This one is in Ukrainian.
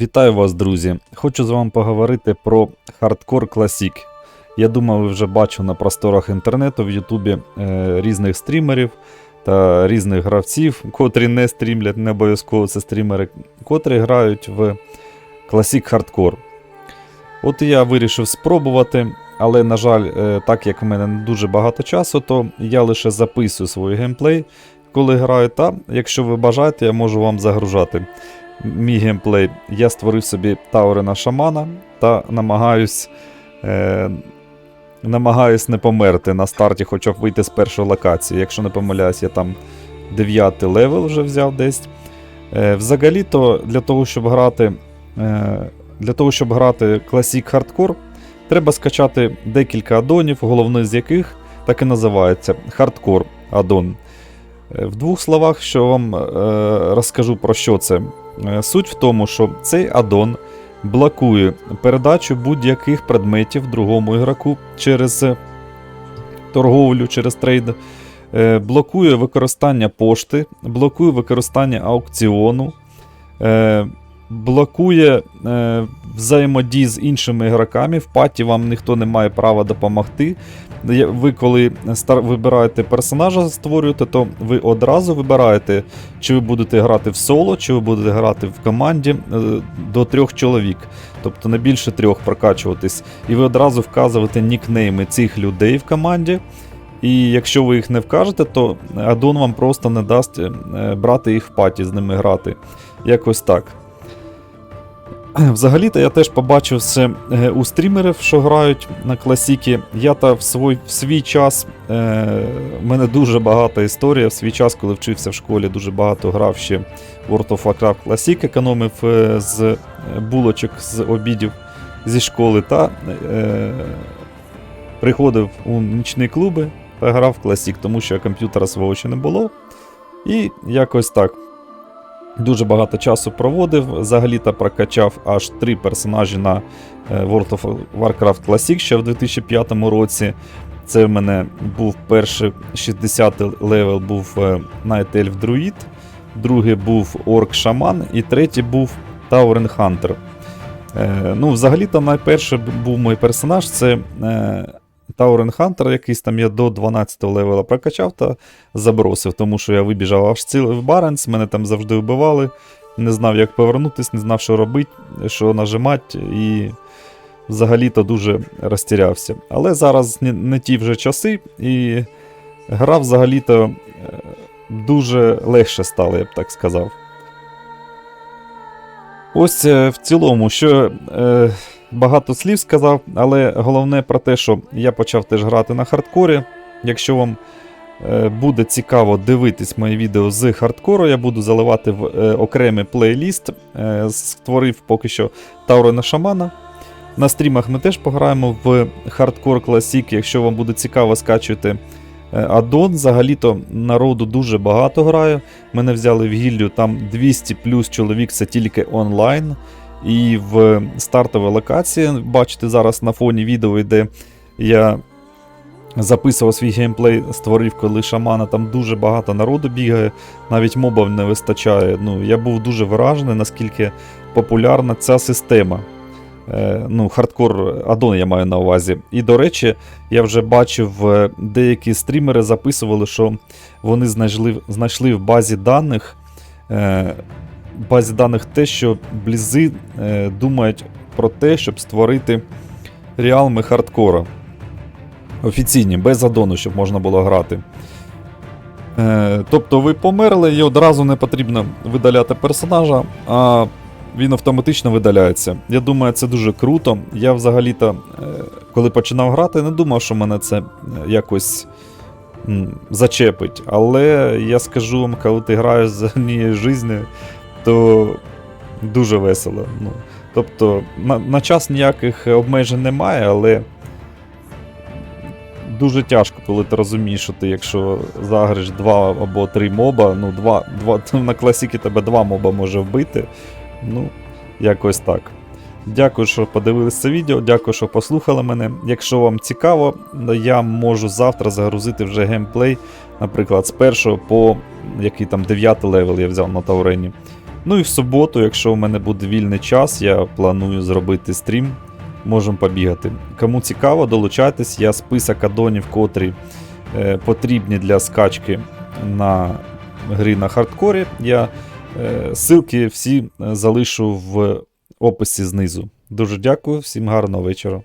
Вітаю вас, друзі! Хочу з вами поговорити про хардкор Classic. Я думаю, ви вже бачили на просторах інтернету в Ютубі е, різних стрімерів та різних гравців, котрі не стрімлять, не обов'язково це стрімери, котрі грають в Classic Hardcore. От я вирішив спробувати, але, на жаль, е, так як в мене не дуже багато часу, то я лише записую свій геймплей, коли граю. Та, якщо ви бажаєте, я можу вам загружати мій геймплей. Я створив собі Таурена Шамана та намагаюсь, е, намагаюсь не померти на старті, хоча б вийти з першої локації. Якщо не помиляюсь, я там 9 левел вже взяв десь. Е, взагалі-то для того, щоб грати. Е, для того, щоб грати Classic Hardcore, треба скачати декілька аддонів, головний з яких так і називається Hardcore аддон. Е, В двох словах, що вам е, розкажу про що це. Е, Суть в тому, що цей аддон блокує передачу будь-яких предметів другому ігроку через е, торговлю, через трейд, е, блокує використання пошти, блокує використання аукціону, блокує е, взаємодії з іншими ігроками. В паті вам ніхто не має права допомогти. Ви коли стар- вибираєте персонажа, створюєте, то ви одразу вибираєте, чи ви будете грати в соло, чи ви будете грати в команді е, до трьох чоловік, тобто не більше трьох прокачуватись. І ви одразу вказуєте нікнейми цих людей в команді. І якщо ви їх не вкажете, то аддон вам просто не дасть е, брати їх в паті, з ними грати. Якось так. Взагалі-то я теж побачив це е, у стрімерів, що грають на класіки. Я та в свій, в свій час, е, в мене дуже багата історія. В свій час, коли вчився в школі, дуже багато грав ще World of Warcraft Classic, економив е, з е, булочок з обідів зі школи та е, приходив у нічні клуби та грав в Classic, тому що комп'ютера свого ще не було. І якось так. Дуже багато часу проводив. Взагалі-то прокачав аж три персонажі на е, World of Warcraft Classic ще в 2005 році. Це в мене був перший 60-й левел був е, Night Elf Druid, другий був Orc Shaman і третій був Hunter. Е, ну, взагалі-то найперший був мій персонаж це Tauren Hunter, якийсь там я до 12 левела прокачав та забросив, тому що я вибіжав аж цілий в Баренц, мене там завжди вбивали, не знав, як повернутися, не знав, що робити, що нажимати, і взагалі-то дуже розтірявся. Але зараз не, не ті вже часи, і гра взагалі-то е, дуже легше стала, я б так сказав. Ось е, в цілому, що е, багато слів сказав, але головне про те, що я почав теж грати на хардкорі. Якщо вам е, буде цікаво дивитись мої відео з хардкору, я буду заливати в е, окремий плейліст. Е, створив поки що Таурена Шамана. На стрімах ми теж пограємо в хардкор Classic. Якщо вам буде цікаво, скачуйте аддон. Взагалі-то народу дуже багато грає. Мене взяли в гіллю, там 200 плюс чоловік, це тільки онлайн. І в стартовій локації, бачите, зараз на фоні відео йде, я записував свій геймплей, створив, коли шамана, там дуже багато народу бігає, навіть мобів не вистачає. Ну, я був дуже вражений, наскільки популярна ця система. Е, ну, хардкор аддон я маю на увазі. І, до речі, я вже бачив, е, деякі стрімери записували, що вони знайшли, знайшли в базі даних. Е, базі даних те, що блізи е, думають про те, щоб створити реалми хардкора. Офіційні, без аддону, щоб можна було грати. Е, тобто ви померли і одразу не потрібно видаляти персонажа, а він автоматично видаляється. Я думаю, це дуже круто. Я взагалі-то, е, коли починав грати, не думав, що мене це е, якось зачепить. Але я скажу вам, коли ти граєш за однієї житті, то дуже весело. Ну, тобто, на, на час ніяких обмежень немає, але дуже тяжко, коли ти розумієш, що ти, якщо загриш два або три моба, ну, два, два, на класіки тебе два моба може вбити. Ну, якось так. Дякую, що подивилися це відео, дякую, що послухали мене. Якщо вам цікаво, я можу завтра загрузити вже геймплей, наприклад, з першого по який там 9 левел я взяв на Таурені. Ну і в суботу, якщо у мене буде вільний час, я планую зробити стрім. Можемо побігати. Кому цікаво, долучайтесь. Я список адонів, котрі е, потрібні для скачки на гри на хардкорі. Я е, ссылки всі е, залишу в описі знизу. Дуже дякую, всім гарного вечора.